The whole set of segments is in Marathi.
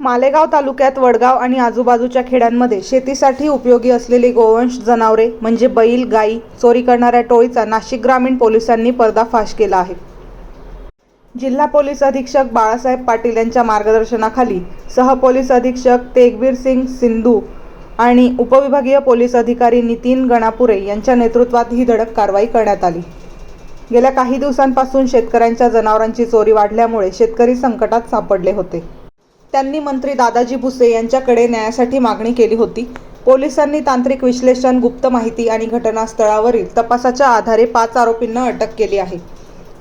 मालेगाव तालुक्यात वडगाव आणि आजूबाजूच्या खेड्यांमध्ये शेतीसाठी उपयोगी असलेली गोवंश जनावरे म्हणजे बैल गाई चोरी करणाऱ्या टोळीचा नाशिक ग्रामीण पोलिसांनी पर्दाफाश केला आहे. जिल्हा पोलीस अधीक्षक बाळासाहेब पाटील यांच्या मार्गदर्शनाखाली सह पोलीस अधीक्षक तेगबीर सिंग सिंधू आणि उपविभागीय पोलीस अधिकारी नितीन गणापुरे यांच्या नेतृत्वात ही धडक कारवाई करण्यात आली. गेल्या काही दिवसांपासून शेतकऱ्यांच्या जनावरांची चोरी वाढल्यामुळे शेतकरी संकटात सापडले होते. त्यांनी मंत्री दादाजी भुसे यांच्याकडे न्यायासाठी मागणी केली होती. पोलिसांनी तांत्रिक विश्लेषण गुप्त माहिती आणि घटनास्थळावरील तपासाच्या आधारे पाच आरोपींना अटक केली आहे.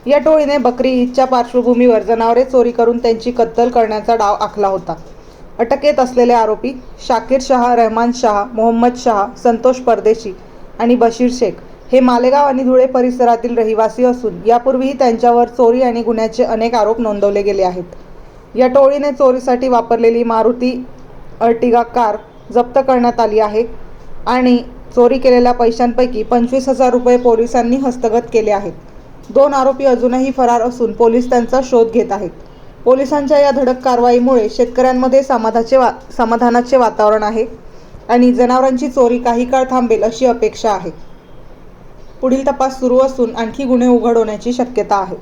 या टोळीने बकरी ईदच्या पार्श्वभूमीवर जनावरे चोरी करून त्यांची कत्तल करण्याचा डाव आखला होता. अटकेत असलेले आरोपी शाकिर शहा रहमान शहा मोहम्मद शहा संतोष परदेशी आणि बशीर शेख हे मालेगाव आणि धुळे परिसरातील रहिवासी असून यापूर्वीही त्यांच्यावर चोरी आणि गुन्ह्याचे अनेक आरोप नोंदवले गेले आहेत. या टोळीने चोरीसाठी वापरलेली मारुती अर्टिगा कार जप्त करण्यात आली आहे आणि चोरी केलेल्या पैशांपैकी पंचवीस हजार रुपये पोलिसांनी हस्तगत केले आहेत. दोन आरोपी अजूनही फरार असून पोलीस त्यांचा शोध घेत आहेत. पोलिसांच्या या धडक कारवाईमुळे शेतकऱ्यांमध्ये समाधाचे वा समाधानाचे वातावरण आहे आणि जनावरांची चोरी काही काळ थांबेल अशी अपेक्षा आहे. पुढील तपास सुरू असून आणखी गुन्हे उघड होण्याची शक्यता आहे.